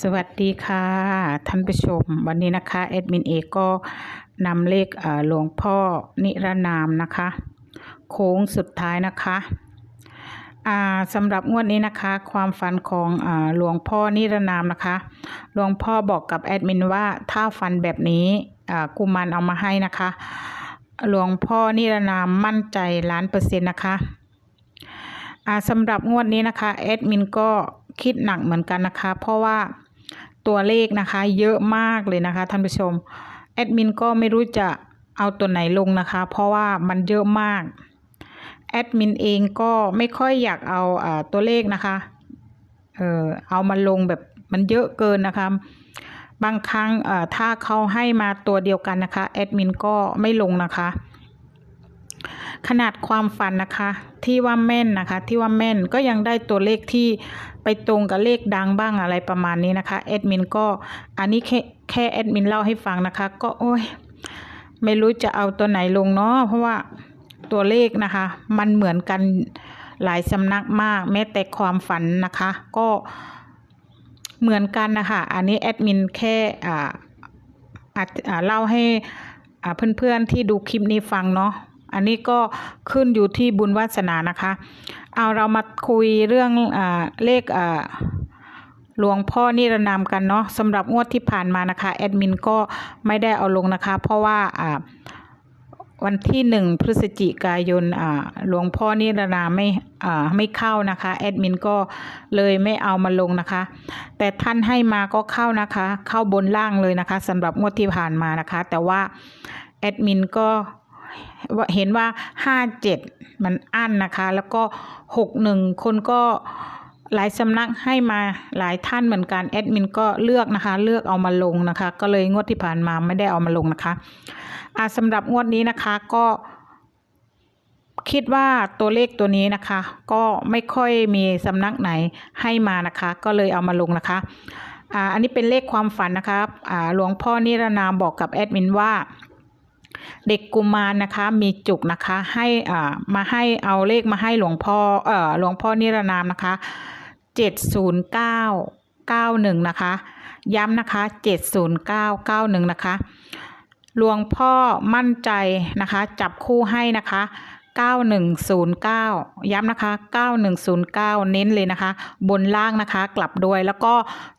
สวัสดีค่ะท่านผู้ชม วันนี้นะคะแอดมินเอก็นำเลขหลวงพ่อนิรนามนะคะ โค้งสุดท้ายนะคะสำหรับงวดนี้นะคะ ความฝันของอหลวงพ่อนิรนามนะคะ หลวงพ่อบอกกับแอดมินว่าถ้าฝันแบบนี้กุมารเอามาให้นะคะ หลวงพ่อนิรนามมั่นใจล้านเปอร์เซ็นต์นะคะสำหรับงวดนี้นะคะแอดมินก็ คิดหนักเหมือนกันนะคะ เพราะว่าตัวเลขนะคะ เยอะมากเลยนะคะท่านผู้ชมแอดมินก็ไม่รู้จะเอาตัวไหนลงนะคะ เพราะว่ามันเยอะมากแอดมินเองก็ไม่ค่อยอยากเอาอ่าตัวเลขนะคะเออเอามาลงแบบมันเยอะเกินนะคะ บางครั้งอ่อถ้าเขาให้มาตัวเดียวกันนะคะแอดมินก็ไม่ลงนะคะ ขนาดความฝันนะคะ ที่ว่าแม่นนะคะ ที่ว่าแม่นก็ยังได้ตัวเลขที่ไปตรงกับเลขดังบ้างอะไรประมาณนี้นะคะแอดมินก็อันนี้แค่แค่แอดมินเล่าให้ฟังนะคะ ก็โอ้ยไม่รู้จะเอาตัวไหนลงเนาะเพราะว่าตัวเลขนะคะ มันเหมือนกันหลายสำนักมาก แม้แต่ความฝันนะคะ ก็เหมือนกันนะคะ อันนี้แอดมินแค่อ่าเล่าให้เพื่อนๆที่ดูคลิปนี้ฟังเนาะ อันนี้ก็ขึ้นอยู่ที่บุญวาสนานะคะ เอาเรามาคุยเรื่องอเลขหลวงพ่อนิรนามกันเนาะสำหรับงวดที่ผ่านมานะคะแอดมินก็ไม่ได้เอาลงนะคะ เพราะว่าวันที่หนึ่งพฤศจิกายนหลวงพ่อนิรนามไม่ไม่เข้านะคะแอดมินก็เลยไม่เอามาลงนะคะ แต่ท่านให้มาก็เข้านะคะ เข้าบนล่างเลยนะคะสำหรับงวดที่ผ่านมานะคะ แต่ว่าแอดมินก็ เห็นว่าห้าเจ็ดมันอั้นนะคะ แล้วก็หกหนึ่งคนก็หลายสำนักให้มาหลายท่านเหมือนกันแอดมินก็เลือกนะคะ เลือกเอามาลงนะคะ ก็เลยงวดที่ผ่านมาไม่ได้เอามาลงนะคะอ่าสำหรับงวดนี้นะคะก็คิดว่าตัวเลขตัวนี้นะคะ ก็ไม่ค่อยมีสำนักไหนให้มานะคะ ก็เลยเอามาลงนะคะอ่าอันนี้เป็นเลขความฝันนะคะอ่าหลวงพ่อนิรนามบอกกับแอดมินว่า เด็กกุมารนะคะมีจุกนะคะให้อ่ามาให้เอาเลขมาให้หลวงพ่อเอ่อหลวงพ่อนิรนามนะคะเจ็ดศูนย์เก้าเก้าหนึ่งนะคะ ย้ำนะคะเจ็ดศูนย์เก้าเก้าหนึ่งนะคะหลวงพ่อมั่นใจนะคะ จับคู่ให้นะคะ เก้าหนึ่งศูนย์เก้าย้ำนะคะเก้าหนึ่งศูนย์เก้าเน้นเลยนะคะ บนล่างนะคะ กลับด้วยแล้วก็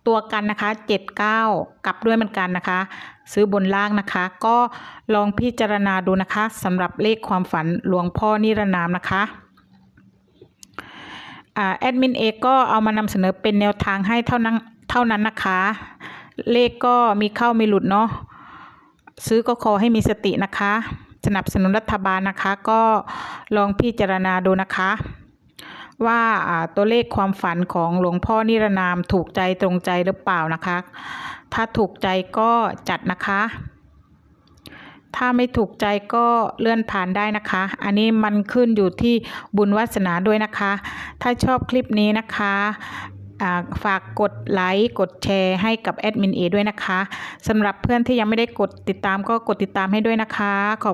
ตัวกันนะคะเจ็ดเก้ากลับด้วยเหมือนกันนะคะ ซื้อบนล่างนะคะ ก็ลองพิจารณาดูนะคะสำหรับเลขความฝันหลวงพ่อนิรนามนะคะอ่าแอดมินเอกก็เอามานำเสนอเป็นแนวทางให้เท่านั้นเท่านั้นนะคะ เลขก็มีเข้ามีหลุดเนาะซื้อก็ขอให้มีสตินะคะ สนับสนุนรัฐบาลนะคะ ก็ลองพิจารณาดูนะคะ ว่าตัวเลขความฝันของหลวงพ่อนิรนามถูกใจตรงใจหรือเปล่านะคะ ถ้าถูกใจก็จัดนะคะ ถ้าไม่ถูกใจก็เลื่อนผ่านได้นะคะ อันนี้มันขึ้นอยู่ที่บุญวาสนาด้วยนะคะ ถ้าชอบคลิปนี้นะคะฝากกดไลค์ กดแชร์ให้กับแอดมินเอด้วยนะคะสำหรับเพื่อนที่ยังไม่ได้กดติดตามก็กดติดตามให้ด้วยนะคะขอบ